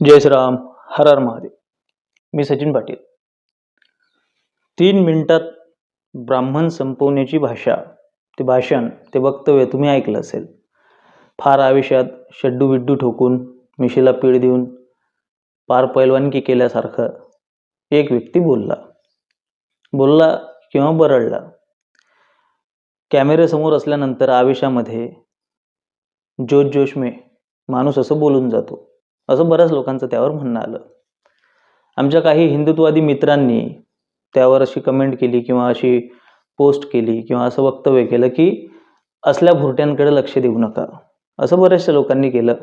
जय श्रीराम हर हर महादेव. मी सचिन पाटील. तीन मिनिटात ब्राह्मण संपवण्याची भाषा ते भाषण ते वक्तव्य तुम्ही ऐकलं असेल. फार आयुष्यात शड्डू बिड्डू ठोकून मिशीला पीळ देऊन पार पैलवानकी केल्यासारखं एक व्यक्ती बोलला. बोलला किंवा बरळला कॅमेऱ्यासमोर असल्यानंतर आवेशामध्ये जोश जोश में माणूस असं बोलून जातो. असं बऱ्याच लोकांचं त्यावर म्हणणं आलं. आमच्या काही हिंदुत्ववादी मित्रांनी त्यावर अशी कमेंट केली किंवा अशी पोस्ट केली किंवा असं वक्तव्य केलं की असल्या भुरट्यांकडे लक्ष देऊ नका. असं बऱ्याचशा लोकांनी केलं.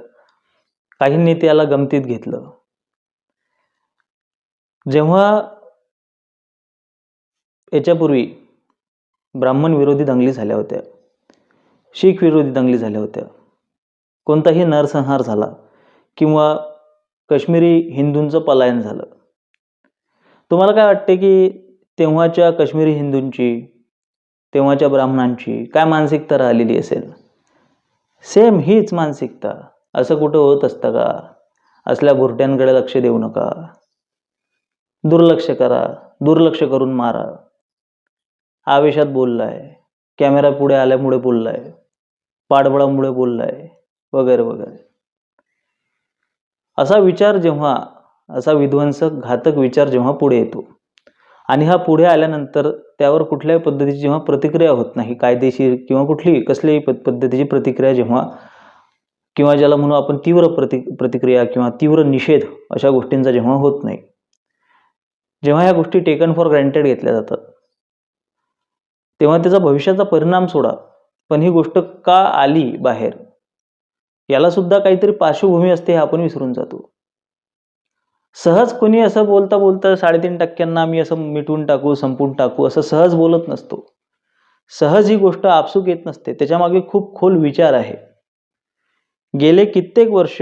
काहींनी त्याला गमतीत घेतलं. जेव्हा याच्यापूर्वी ब्राह्मण विरोधी दंगली झाल्या होत्या शीख विरोधी दंगली झाल्या होत्या कोणताही नरसंहार झाला किंवा काश्मीरी हिंदूंचं पलायन झालं. तुम्हाला काय वाटते की तेव्हाच्या काश्मीरी हिंदूंची तेव्हाच्या ब्राह्मणांची काय मानसिकता राहिलेली असेल? सेम हीच मानसिकता. असं कुठं होत असतं का? असल्या भुरट्यांकडे लक्ष देऊ नका. दुर्लक्ष करा. दुर्लक्ष करून मारा. आवेशात बोललाय. कॅमेरा पुढे आल्यामुळे बोललाय. पाठबळामुळे बोललाय. वगैरे वगैरे. असा विचार जेव्हा असा विध्वंसक घातक विचार जेव्हा पुढे येतो. आणि हा पुढे आल्यानंतर त्यावर कुठल्याही पद्धतीची जेव्हा प्रतिक्रिया होत नाही कायदेशीर किंवा कुठलीही कसल्याही पद्धतीची प्रतिक्रिया जेव्हा किंवा ज्याला म्हणू आपण तीव्र प्रति प्रतिक्रिया किंवा तीव्र निषेध अशा गोष्टींचा जेव्हा होत नाही. जेव्हा ह्या गोष्टी टेकन फॉर ग्रँटेड घेतल्या जातात तेव्हा त्याचा भविष्याचा परिणाम सोडा. पण ही गोष्ट का आली बाहेर? याला सुद्धा काहीतरी पार्श्वभूमी असते हे आपण विसरून जातो. सहज कोणी असं बोलता बोलता साडेतीन टक्क्यांना आम्ही असं मिटवून टाकू संपून टाकू असं सहज बोलत नसतो. सहज ही गोष्ट आपसूक येत नसते. त्याच्यामागे खूप खोल विचार आहे. गेले कित्येक वर्ष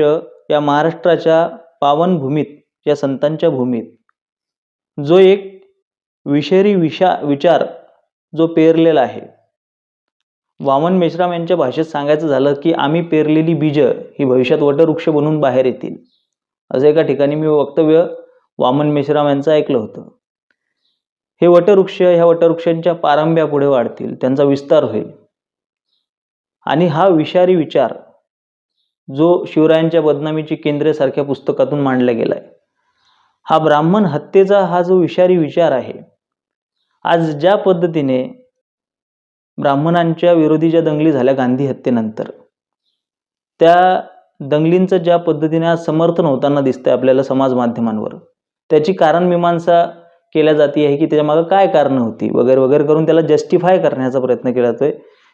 या महाराष्ट्राच्या पावनभूमीत या संतांच्या भूमीत जो एक विषारी विषा विचार जो पेरलेला आहे वामन मेश्राम यांच्या भाषेत सांगायचं झालं की आम्ही पेरलेली बीजं ही भविष्यात वटवृक्ष बनून बाहेर येतील. असं एका ठिकाणी मी वक्तव्य वामन मेश्राम यांचं ऐकलं होतं. हे वटवृक्ष ह्या वटवृक्षांच्या पारंब्या पुढे वाढतील त्यांचा विस्तार होईल. आणि हा विषारी विचार जो शिवरायांच्या बदनामीची केंद्रे पुस्तकातून मांडला गेलाय हा ब्राह्मण हत्येचा हा जो विषारी विचार आहे आज ज्या पद्धतीने ब्राह्मणांच्या विरोधी ज्या दंगली झाल्या गांधी हत्येनंतर त्या दंगलींचं ज्या पद्धतीने आज समर्थन होताना दिसतंय आपल्याला समाज माध्यमांवर त्याची कारण मीमांसा केल्या जाते आहे की त्याच्यामागं काय कारणं होती? वगैरे वगैरे करून त्याला जस्टिफाय करण्याचा प्रयत्न केला जातोय.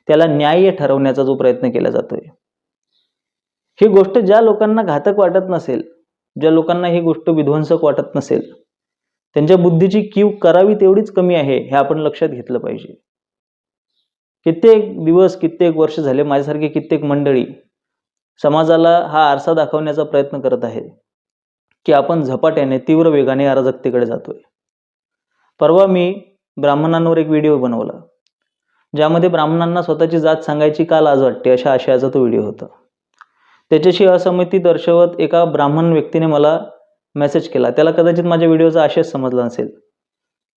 त्याला न्याय ठरवण्याचा जो प्रयत्न केला जातोय. ही गोष्ट ज्या लोकांना घातक वाटत नसेल ज्या लोकांना ही गोष्ट विध्वंसक वाटत नसेल त्यांच्या बुद्धीची कीव करावी तेवढीच कमी आहे हे आपण लक्षात घेतलं पाहिजे. कित्येक दिवस कित्येक वर्ष झाले माझ्यासारखी कित्येक मंडळी समाजाला हा आरसा दाखवण्याचा प्रयत्न करत आहे की आपण झपाट्याने तीव्र वेगाने अराजकतेकडे जातोय. परवा मी ब्राह्मणांवर एक व्हिडिओ बनवला ज्यामध्ये ब्राह्मणांना स्वतःची जात सांगायची का लाज वाटते अशा आशयाचा तो व्हिडिओ होता. त्याच्याशी असहमती दर्शवत एका ब्राह्मण व्यक्तीने मला मेसेज केला. त्याला कदाचित माझ्या व्हिडिओचा आशयच समजला नसेल.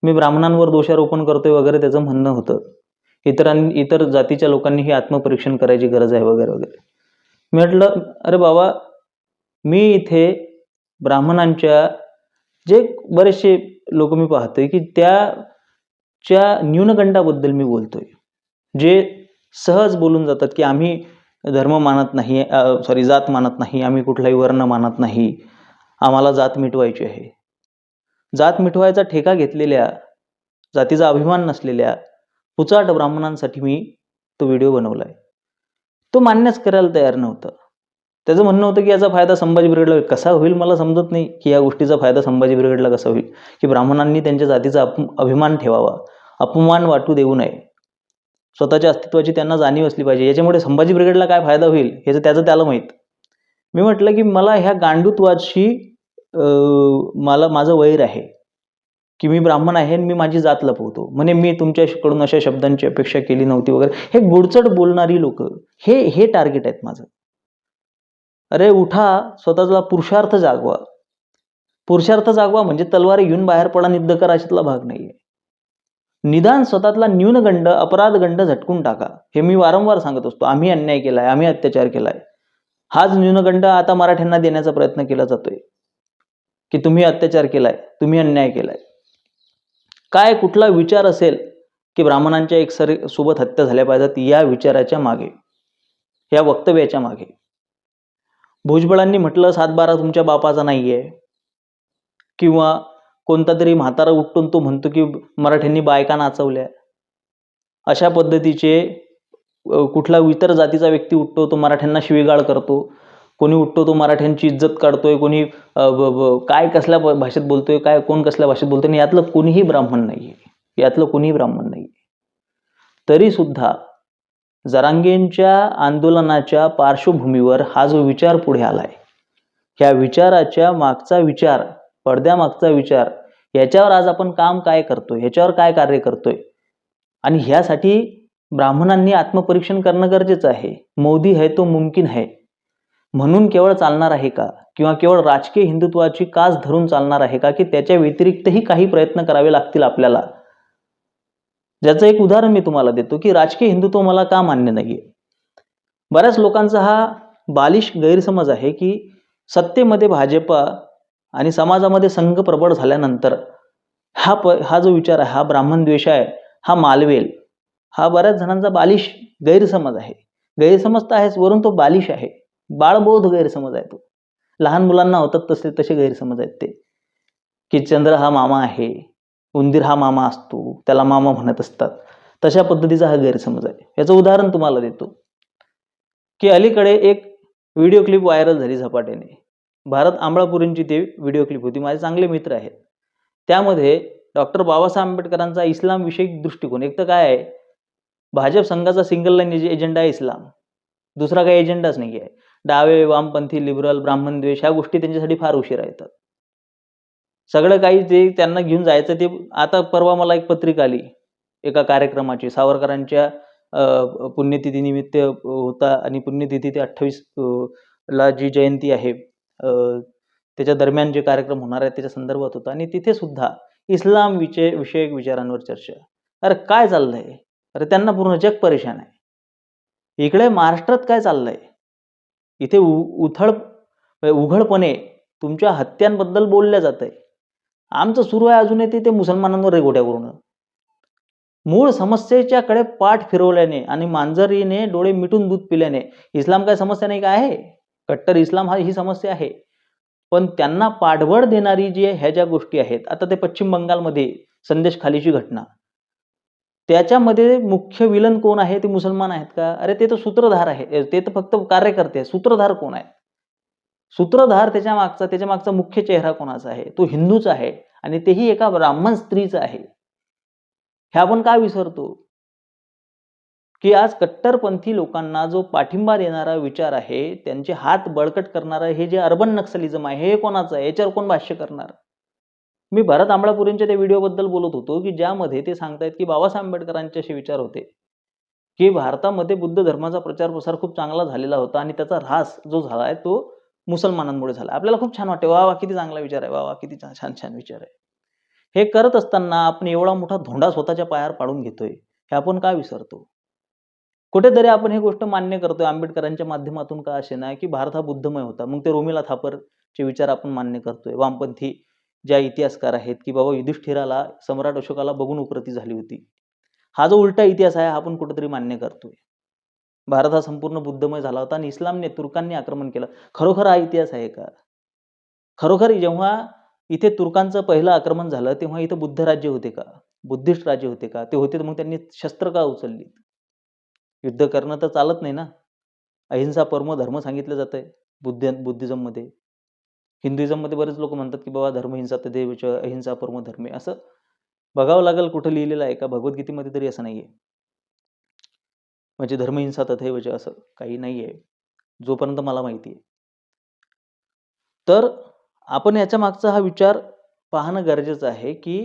मी ब्राह्मणांवर दोषारोपण करतोय वगैरे त्याचं म्हणणं होतं. इतरांनी इतर जातीच्या लोकांनी ही आत्मपरीक्षण करायची गरज आहे वगैरे वगैरे. मी म्हटलं अरे बाबा मी इथे ब्राह्मणांच्या जे बरेचसे लोक मी पाहतोय की त्याच्या न्यूनगंडाबद्दल मी बोलतोय. जे सहज बोलून जातात की आम्ही धर्म मानत नाही सॉरी जात मानत नाही आम्ही कुठलाही वर्ण मानत नाही आम्हाला जात मिटवायची आहे. जात मिटवायचा ठेका घेतलेल्या जातीचा अभिमान नसलेल्या पुचाट ब्राह्मणांसाठी मी तो व्हिडिओ बनवला आहे तो मान्यच करायला तयार नव्हता. त्याचं म्हणणं होतं की याचा फायदा संभाजी ब्रिगेडला कसा होईल मला समजत नाही की या गोष्टीचा फायदा संभाजी ब्रिगेडला कसा होईल की ब्राह्मणांनी त्यांच्या जातीचा अप अभिमान ठेवावा अपमान वाटू देऊ नये. स्वतःच्या अस्तित्वाची त्यांना जाणीव असली पाहिजे. याच्यामुळे संभाजी ब्रिगेडला काय फायदा होईल ह्याचं त्याचं त्याला माहीत. मी म्हटलं की मला ह्या गांडूत्वाशी मला माझं वैर आहे. की मी ब्राह्मण आहे आणि मी माझी जात लपवतो. म्हणे मी तुमच्याकडून अशा शब्दांची अपेक्षा केली नव्हती वगैरे. हे गुडचड बोलणारी लोक हे हे टार्गेट आहेत माझं. अरे उठा स्वतःचा पुरुषार्थ जागवा. पुरुषार्थ जागवा म्हणजे तलवारी घेऊन बाहेर पडा निद्ध करा अशातला भाग नाहीये. निदान स्वतःतला न्यूनगंड अपराधगंड झटकून टाका. हे मी वारंवार सांगत असतो. आम्ही अन्याय केलाय आम्ही अत्याचार केलाय. हाच न्यूनगंड आता मराठ्यांना देण्याचा प्रयत्न केला जातोय. की तुम्ही अत्याचार केलाय तुम्ही अन्याय केलाय. काय कुठला विचार असेल की ब्राह्मणांच्या एक सर सोबत हत्या झाल्या पाहिजेत या विचाराच्या मागे या वक्तव्याच्या मागे? भुजबळांनी म्हटलं सातबारा तुमच्या बापाचा नाही आहे किंवा कोणता तरी म्हातारा उठून तो म्हणतो की मराठ्यांनी बायका नाचवल्या. अशा पद्धतीचे कुठला इतर जातीचा व्यक्ती उठतो तो मराठ्यांना शिवीगाळ करतो. कोणी उठतो तो मराठ्यांची इज्जत काढतोय कोणी काय कसल्या भाषेत बोलतोय काय कोण कसल्या भाषेत बोलतोय आणि यातलं कोणीही ब्राह्मण नाही आहे यातलं कोणीही ब्राह्मण नाही तरी सुद्धा जरांगेंच्या आंदोलनाच्या पार्श्वभूमीवर हा जो विचार पुढे आलाय ह्या विचाराच्या मागचा विचार पडद्यामागचा विचार याच्यावर आज आपण काम काय करतोय ह्याच्यावर काय कार्य करतोय आणि ह्यासाठी ब्राह्मणांनी आत्मपरीक्षण करणं गरजेचं आहे. मोदी है तो मुमकिन है. म्हणून केवळ चालणार आहे का? किंवा केवळ राजकीय हिंदुत्वाची कास धरून चालणार आहे का? की त्याच्या व्यतिरिक्तही काही प्रयत्न करावे लागतील आपल्याला? ज्याचं एक उदाहरण मी तुम्हाला देतो की राजकीय हिंदुत्व मला का मान्य नाहीये? बऱ्याच लोकांचा हा बालिश गैरसमज आहे की सत्तेमध्ये भाजपा आणि समाजामध्ये संघ प्रबळ झाल्यानंतर हा प हा जो विचार आहे हा ब्राह्मण द्वेष आहे हा मालवेल हा बऱ्याच जणांचा बालिश गैरसमज आहे. गैरसमज तर आहेच वरून तो बालिश आहे. बाळबोध गैरसमज आहे तो लहान मुलांना होतात तसे तसे गैरसमज आहेत ते. की चंद्र हा मामा आहे उंदीर हा मामा असतो त्याला मामा म्हणत असतात. तशा पद्धतीचा हा गैरसमज आहे. याचं उदाहरण तुम्हाला देतो. की अलीकडे एक व्हिडिओ क्लिप व्हायरल झाली झपाट्याने. भारत आंबळापुरींची ते व्हिडिओ क्लिप होती. माझे चांगले मित्र आहेत. त्यामध्ये डॉक्टर बाबासाहेब आंबेडकरांचा इस्लाम विषयक दृष्टिकोन. एक तर काय आहे? भाजप संघाचा सिंगल लाईन एजेंडा आहे इस्लाम. दुसरा काही एजेंडाच नाही आहे. डावे वामपंथी लिबरल ब्राह्मण द्वेष ह्या गोष्टी त्यांच्यासाठी फार उशिरा येतात. सगळं काही ते त्यांना घेऊन जायचं ते आता परवा मला एक पत्रिका आली एका कार्यक्रमाची. सावरकरांच्या अ, पुण्यतिथीनिमित्त होता आणि पुण्यतिथी ते अठ्ठावीस ला जी जयंती आहे त्याच्या दरम्यान जे कार्यक्रम होणार आहे त्याच्या संदर्भात होता. आणि तिथे सुद्धा इस्लाम विषय विषयक विचारांवर चर्चा. अरे काय चाललंय? अरे त्यांना पूर्ण जग परेशान आहे. इकडे महाराष्ट्रात काय चाललंय? इथे उ- उथळ म्हणजे उघडपणे तुमच्या हत्यांबद्दल बोललं जात आहे आमचं सुरू आहे अजूनही ते- ते मुसलमानांवर रेगोट्या करून. मूळ समस्येच्याकडे पाठ फिरवल्याने आणि मांजरीने डोळे मिटून दूध पिल्याने इस्लाम काय समस्या नाही काय आहे? कट्टर इस्लाम हा ही समस्या आहे. पण त्यांना पाठबळ देणारी जी ह्या ज्या गोष्टी आहेत आता ते पश्चिम बंगालमध्ये संदेश खालीची घटना. त्याच्यामध्ये मुख्य विलन कोण आहे? ते मुसलमान आहेत का? अरे ते तर सूत्रधार आहे. ते तर फक्त कार्यकर्ते आहे सूत्रधार कोण आहे सूत्रधार त्याच्या मागचा त्याच्या मागचा मुख्य चेहरा कोणाचा आहे? तो हिंदूच आहे आणि तेही एका ब्राह्मण स्त्रीचा आहे. हे आपण का विसरतो? की आज कट्टरपंथी लोकांना जो पाठिंबा देणारा विचार आहे त्यांचे हात बळकट करणारा हे जे अर्बन नक्सलिझम आहे हे कोणाचं आहे? याच्यावर कोण भाष्य करणार? मी भरत आंबळापुरींच्या त्या व्हिडिओबद्दल बोलत होतो की ज्यामध्ये ते सांगतायत की बाबासाहेब आंबेडकरांचे असे विचार होते की भारतामध्ये बुद्ध धर्माचा प्रचार प्रसार खूप चांगला झालेला होता आणि त्याचा ऱ्हास जो झाला आहे तो मुसलमानांमुळे झाला आपल्याला खूप छान वाटते वा वा किती चांगला विचार आहे वा वा किती छान छान छान विचार आहे. हे करत असताना आपण एवढा मोठा धोंडा स्वतःच्या पायावर पाडून घेतोय हे आपण का विसरतो? कुठेतरी आपण ही गोष्ट मान्य करतोय आंबेडकरांच्या माध्यमातून का असे ना की भारत हा बुद्धमय होता. मग ते रोमिला थापरचे विचार आपण मान्य करतोय वामपंथी ज्या इतिहासकार आहेत की बाबा युधिष्ठिराला सम्राट अशोकाला बघून उपरती झाली होती. हा जो उलटा इतिहास आहे हा आपण कुठेतरी मान्य करतोय. भारत हा संपूर्ण बुद्धमय झाला होता आणि इस्लामने तुर्कांनी आक्रमण केलं. खरोखर हा इतिहास आहे का? खरोखर जेव्हा इथे तुर्कांचं पहिलं आक्रमण झालं तेव्हा इथं बुद्ध राज्य होते का? बुद्धिस्ट राज्य होते का? ते होते तर मग त्यांनी शस्त्र का उचलली? युद्ध करणं तर चालत नाही ना? अहिंसा परम धर्म सांगितलं जात आहे बुद्ध बुद्धिझममध्ये. हिंदुइझममध्ये बरेच लोक म्हणतात की बाबा धर्महिंसा तदेवच अहिंसा परम धर्मे असं बघावं लागेल कुठं लिहिलेलं आहे का? भगवद्गीतेमध्ये तरी असं नाही आहे म्हणजे धर्महिंसा तथैवच असं काही नाही आहे जोपर्यंत मला माहिती आहे. तर आपण याच्या मागचा हा विचार पाहणं गरजेचं आहे की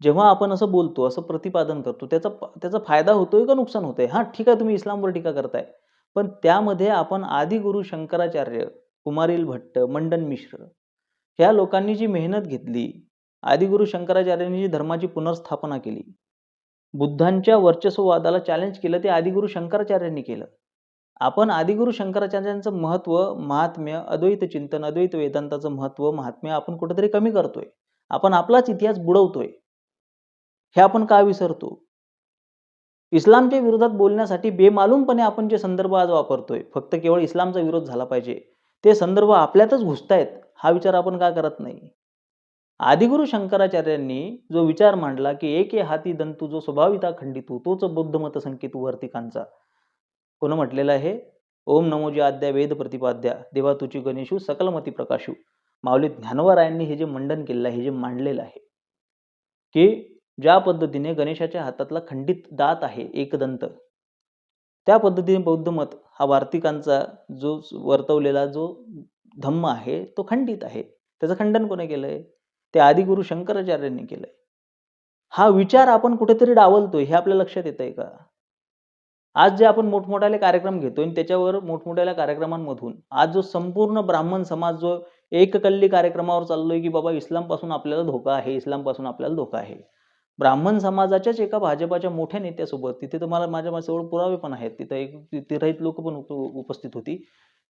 जेव्हा आपण असं बोलतो असं प्रतिपादन करतो त्याचा त्याचा फायदा होतोय का नुकसान होतंय? हा ठीक आहे तुम्ही इस्लामवर टीका करताय. पण त्यामध्ये आपण आदिगुरु शंकराचार्य कुमारिल भट्ट मंडन मिश्र ह्या लोकांनी जी मेहनत घेतली आदिगुरु शंकराचार्यांनी जी धर्माची पुनर्स्थापना केली बुद्धांच्या वर्चस्ववादाला चॅलेंज केलं ते आदिगुरु शंकराचार्यांनी केलं. आपण आदिगुरु शंकराचार्यांचं महत्त्व महात्म्य अद्वैत चिंतन अद्वैत वेदांताचं महत्त्व महात्म्य आपण कुठेतरी कमी करतोय. आपण आपलाच इतिहास बुडवतोय. हे आपण का विसरतो? इस्लामच्या विरोधात बोलण्यासाठी बेमालूमपणे आपण जे संदर्भ आज वापरतोय फक्त केवळ इस्लामचा विरोध झाला पाहिजे. ते संदर्भ आपल्यातच घुसतायत हा विचार आपण का करत नाही? आदिगुरु शंकराचार्यांनी जो विचार मांडला की एके हाती दंतू जो स्वभाविता खंडितू तोच बौद्ध मत संकेत वर्तिकांचा. कोण म्हटलेलं आहे? ओम नमोजी आद्या वेद प्रतिपाद्या देवा तुची गणेशू सकलमती प्रकाशू. माऊली ज्ञानवरायांनी हे जे मंडन केलेलं आहे हे जे मांडलेलं आहे की ज्या पद्धतीने गणेशाच्या हातातला खंडित दात आहे एकदंत त्या पद्धतीने बौद्ध मत हा वार्तिकांचा जो वर्तवलेला जो धम्म आहे तो खंडित आहे. त्याचं खंडन कोणी केलंय? ते आदिगुरु शंकराचार्यांनी केलंय. हा विचार आपण कुठेतरी डावलतोय हे आपल्या लक्षात येत आहे का? आज जे आपण मोठमोठ्याले कार्यक्रम घेतोय आणि त्याच्यावर मोठमोठ्या कार्यक्रमांमधून आज जो संपूर्ण ब्राह्मण समाज जो एककल्ली कार्यक्रमावर चाललोय की बाबा इस्लामपासून आपल्याला धोका आहे इस्लामपासून आपल्याला धोका आहे. ब्राह्मण समाजाच्याच एका भाजपाच्या मोठ्या नेत्यासोबत तिथे तुम्हाला माझ्या माझ्याजवळ पुरावे पण आहेत तिथं एक तिरहित लोक पण उप उपस्थित होती.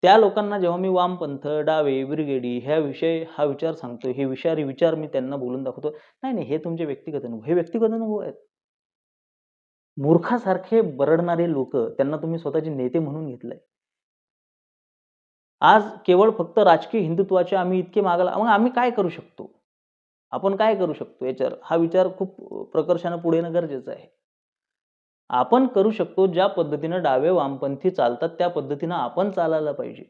त्या लोकांना जेव्हा मी वामपंथ डावे ब्रिगेडी ह्या विषय हा विचार सांगतो हे विषारी विचार मी त्यांना बोलून दाखवतो. नाही नाही हे तुमचे व्यक्तिगत अनुभव हे व्यक्तिगत अनुभव आहेत. मूर्खासारखे बरडणारे लोक त्यांना तुम्ही स्वतःचे नेते म्हणून घेतलंय. आज केवळ फक्त राजकीय हिंदुत्वाचे आम्ही इतके मागायला मग आम्ही काय करू शकतो? आपण काय करू शकतो याच्यावर? हा विचार खूप प्रकर्षानं पुढे येणं गरजेचं आहे. आपण करू शकतो ज्या पद्धतीनं डावे वामपंथी चालतात त्या पद्धतीनं आपण चालायला पाहिजे.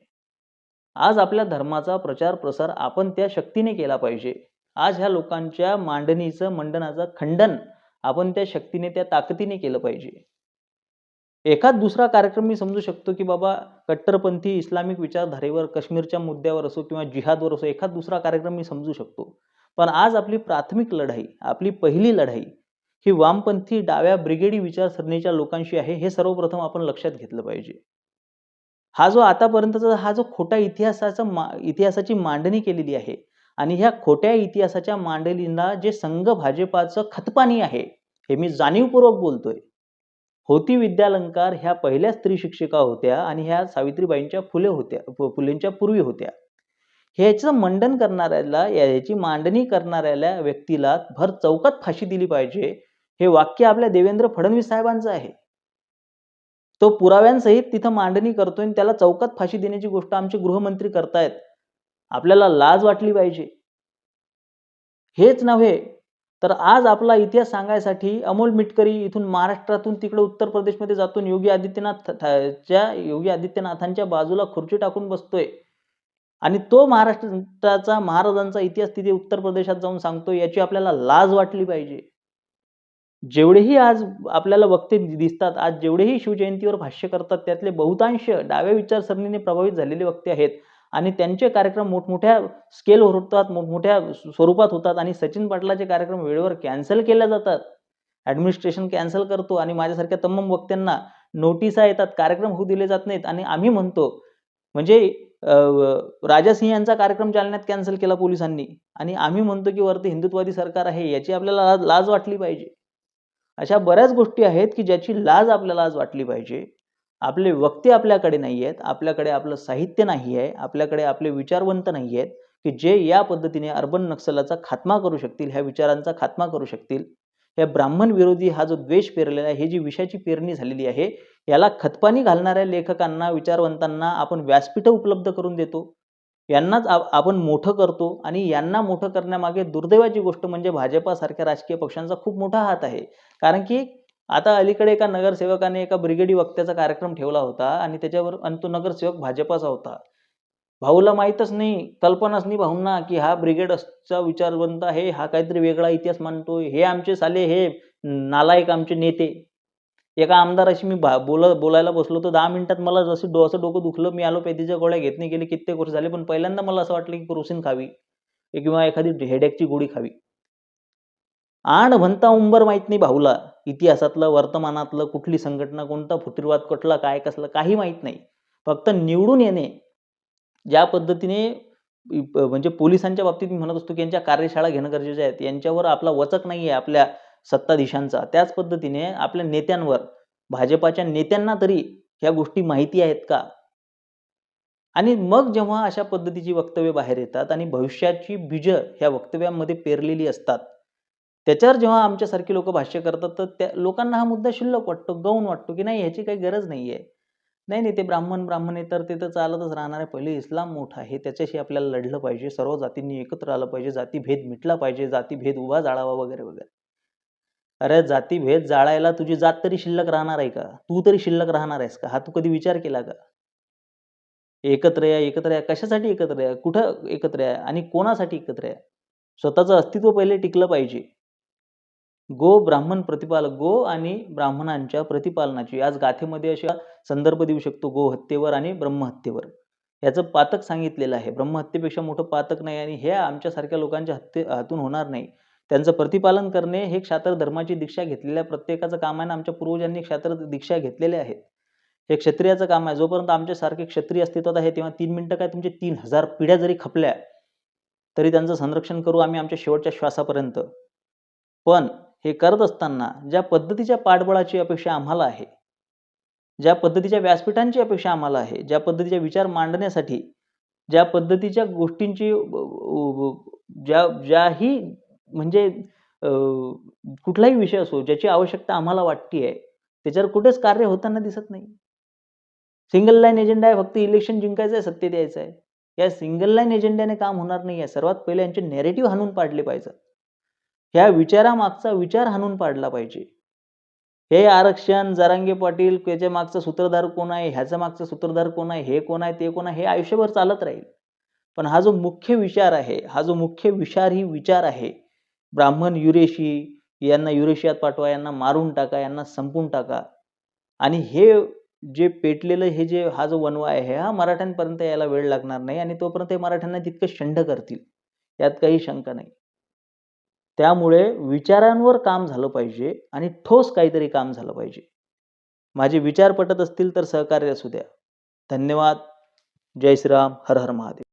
आज आपल्या धर्माचा प्रचार प्रसार आपण त्या शक्तीने केला पाहिजे. आज ह्या लोकांच्या मांडणीचं मंडनाचं खंडन आपण त्या शक्तीने त्या ताकदीने केलं पाहिजे. एखाद दुसरा कार्यक्रम मी समजू शकतो की बाबा कट्टरपंथी इस्लामिक विचारधारेवर काश्मीरच्या मुद्द्यावर असो किंवा जिहादवर असो एखाद दुसरा कार्यक्रम मी समजू शकतो. पण आज आपली प्राथमिक लढाई आपली पहिली लढाई ही वामपंथी डाव्या ब्रिगेडी विचारसरणीच्या लोकांशी आहे हे सर्वप्रथम आपण लक्षात घेतलं पाहिजे. हा जो आतापर्यंतचा हा जो खोटा इतिहासाचा मा इतिहासाची मांडणी केलेली आहे आणि ह्या खोट्या इतिहासाच्या मांडणीला जे संघ भाजपाचं खतपाणी आहे हे मी जाणीवपूर्वक बोलतोय. होती विद्यालंकार ह्या पहिल्या स्त्री शिक्षिका होत्या आणि ह्या सावित्रीबाईंच्या फुले होत्या फुलेंच्या पूर्वी होत्या. ह्याचं मंडन करणाऱ्याला याची मांडणी करणाऱ्याला व्यक्तीला भर चौकात फाशी दिली पाहिजे. हे वाक्य आपल्या देवेंद्र फडणवीस साहेबांचं आहे. तो पुराव्यांसहित तिथं मांडणी करतोय आणि त्याला चौकात फाशी देण्याची गोष्ट आमचे गृहमंत्री करतायत. आपल्याला लाज वाटली पाहिजे. हेच नव्हे तर आज आपला इतिहास सांगायसाठी अमोल मिटकरी इथून महाराष्ट्रातून तिकडे उत्तर प्रदेशमध्ये जातून योगी आदित्यनाथ च्या योगी आदित्यनाथांच्या बाजूला खुर्ची टाकून बसतोय. आणि तो महाराष्ट्राचा महाराजांचा इतिहास तिथे उत्तर प्रदेशात जाऊन सांगतो याची आपल्याला लाज वाटली पाहिजे. जेवढेही आज आपल्याला वक्ते दिसतात आज जेवढेही शिवजयंतीवर भाष्य करतात त्यातले बहुतांश डाव्या विचारसरणीने प्रभावित झालेले वक्ते आहेत. आणि त्यांचे कार्यक्रम मोठमोठ्या स्केलवर होतात मोठमोठ्या स्वरूपात होतात आणि सचिन पाटलाचे कार्यक्रम वेळेवर कॅन्सल केले जातात. ॲडमिनिस्ट्रेशन कॅन्सल करतो आणि माझ्यासारख्या तमाम वक्त्यांना नोटिसा येतात कार्यक्रम होऊ दिले जात नाहीत. आणि आम्ही म्हणतो म्हणजे राजासिंह यांचा कार्यक्रम जालन्यात कॅन्सल केला पोलिसांनी. आणि आम्ही म्हणतो की वरती हिंदुत्वादी सरकार आहे याची आपल्याला लाज वाटली पाहिजे. अशा बऱ्याच गोष्टी आहेत की ज्याची लाज आपल्याला आज वाटली पाहिजे. आपले वक्ते आपल्याकडे नाही आहेत आपल्याकडे आपलं साहित्य नाही आहे आपल्याकडे आपले विचारवंत नाही आहेत की जे या पद्धतीने अर्बन नक्षलाचा खात्मा करू शकतील ह्या विचारांचा खात्मा करू शकतील. या ब्राह्मण विरोधी हा जो द्वेष पेरलेला आहे ही जी विषयाची पेरणी झालेली आहे याला खतपाणी घालणाऱ्या लेखकांना विचारवंतांना आपण व्यासपीठ उपलब्ध करून देतो. यांनाच आपण मोठं करतो आणि यांना मोठं करण्यामागे दुर्दैवाची गोष्ट म्हणजे भाजपासारख्या राजकीय पक्षांचा खूप मोठा हात आहे. कारण की आता अलीकडे एका नगरसेवकाने एका ब्रिगेडी वक्त्याचा कार्यक्रम ठेवला होता आणि त्याच्यावर आणि तो नगरसेवक भाजपाचा होता. भाऊला माहीतच नाही कल्पनाच नाही भाऊंना की हा ब्रिगेडचा विचारवंत आहे हा काहीतरी वेगळा इतिहास मानतोय हे आमचे साले हे नालायक आमचे नेते. एका आमदाराशी मी बोल बोलायला बसलो तर दहा मिनिटात मला जसं डो असं डोकं दुखलं मी ॲलोपॅथीच्या गोळ्या घेत नाही गेले कित्येक वर्ष झाले पण पहिल्यांदा मला असं वाटलं की क्रोसिन खावी किंवा एखादी हेडेकची गोळी खावी. आण म्हणता उंबर माहीत नाही भाऊला इतिहासातलं वर्तमानातलं कुठली संघटना कोणता फुटीरवाद कुठला काय कसलं काही माहीत नाही. फक्त निवडून येणे ज्या पद्धतीने म्हणजे पोलिसांच्या बाबतीत मी म्हणत असतो की यांच्या कार्यशाळा घेणं गरजेचं आहे. यांच्यावर आपला वचक नाही आहे आपल्या सत्ताधीशांचा. त्याच पद्धतीने आपल्या नेत्यांवर भाजपाच्या नेत्यांना तरी ह्या गोष्टी माहिती आहेत का? आणि मग जेव्हा अशा पद्धतीची वक्तव्य बाहेर येतात आणि भविष्याची बीज ह्या वक्तव्यांमध्ये पेरलेली असतात त्याच्यावर जेव्हा आमच्यासारखी लोक भाष्य करतात तर त्या लोकांना हा मुद्दा शिल्लक वाटतो गौण वाटतो की नाही ह्याची काही गरज नाही आहे नाही नाही ते ब्राह्मण ब्राह्मण आहे तर ते तर चालतच राहणार आहे. पहिले इस्लाम मोठा आहे. त्याच्याशी आपल्याला लढलं पाहिजे. सर्व जातींनी एकत्र आलं पाहिजे. जातीभेद मिटला पाहिजे. जातीभेद उभा जाळावा वगैरे वगैरे. अरे जातीभेद जाळायला तुझी जात तरी शिल्लक राहणार आहे का? तू तरी शिल्लक राहणार आहेस का? हा तू कधी विचार केला का? एकत्र या एकत्र या. कशासाठी एकत्र या? कुठं एकत्र या? आणि कोणासाठी एकत्र या? स्वतःचं अस्तित्व पहिले टिकलं पाहिजे. गो ब्राह्मण प्रतिपालक गो आणि ब्राह्मणांच्या प्रतिपालनाची. आज गाथेमध्ये अशा संदर्भ देऊ शकतो गो हत्येवर आणि ब्रह्महत्येवर याचं पातक सांगितलेलं आहे. ब्रह्महत्येपेक्षा मोठं पातक नाही आणि हे आमच्यासारख्या लोकांच्या हत्ये हातून होणार नाही. त्यांचं प्रतिपालन करणे हे क्षात्र धर्माची दीक्षा घेतलेल्या प्रत्येकाचं काम आहे ना आमच्या पूर्वजांनी क्षात्र दीक्षा घेतलेल्या आहेत. हे क्षत्रियाचं काम आहे. जोपर्यंत आमच्यासारखे क्षत्रिय अस्तित्वात आहे तेव्हा तीन मिनटं काय तुमचे तीन हजार पिढ्या जरी खपल्या तरी त्यांचं संरक्षण करू आम्ही आमच्या शेवटच्या श्वासापर्यंत. पण हे करत असताना ज्या पद्धतीच्या पाठबळाची अपेक्षा आम्हाला आहे ज्या पद्धतीच्या व्यासपीठांची अपेक्षा आम्हाला आहे ज्या पद्धतीचे विचार मांडण्यासाठी ज्या पद्धतीच्या गोष्टींची ज्या ज्याही म्हणजे कुठलाही विषय असो ज्याची आवश्यकता आम्हाला वाटते आहे त्याच्यावर कुठेच कार्य होताना दिसत नाही. सिंगल लाईन एजेंडा आहे फक्त इलेक्शन जिंकायचं आहे सत्य द्यायचं आहे. या सिंगल लाईन एजेंड्याने काम होणार नाही आहे सर्वात पहिले यांचे नेरेटिव्ह हाणून पाडले पाहिजे ह्या विचारामागचा विचार हाणून पाडला पाहिजे. हे आरक्षण जरांगे पाटील त्याच्या मागचा सूत्रधार कोण आहे ह्याच्या मागचा सूत्रधार कोण आहे हे कोण आहे ते कोण आहे हे आयुष्यभर चालत राहील. पण हा जो मुख्य विचार आहे हा जो मुख्य विचार ही विचार आहे ब्राह्मण युरेशी यांना युरेशियात पाठवा यांना मारून टाका यांना संपून टाका. आणि हे जे पेटलेलं हे जे हा जो वनवा आहे हा मराठ्यांपर्यंत यायला वेळ लागणार नाही आणि तोपर्यंत हे मराठ्यांना तितकं शंड करतील. यात काही शंका नाही. त्यामुळे विचारांवर काम झालं पाहिजे आणि ठोस काहीतरी काम झालं पाहिजे. माझे विचार पटत असतील तर सहकार्य असू द्या. धन्यवाद. जय श्रीराम. हर हर महादेव.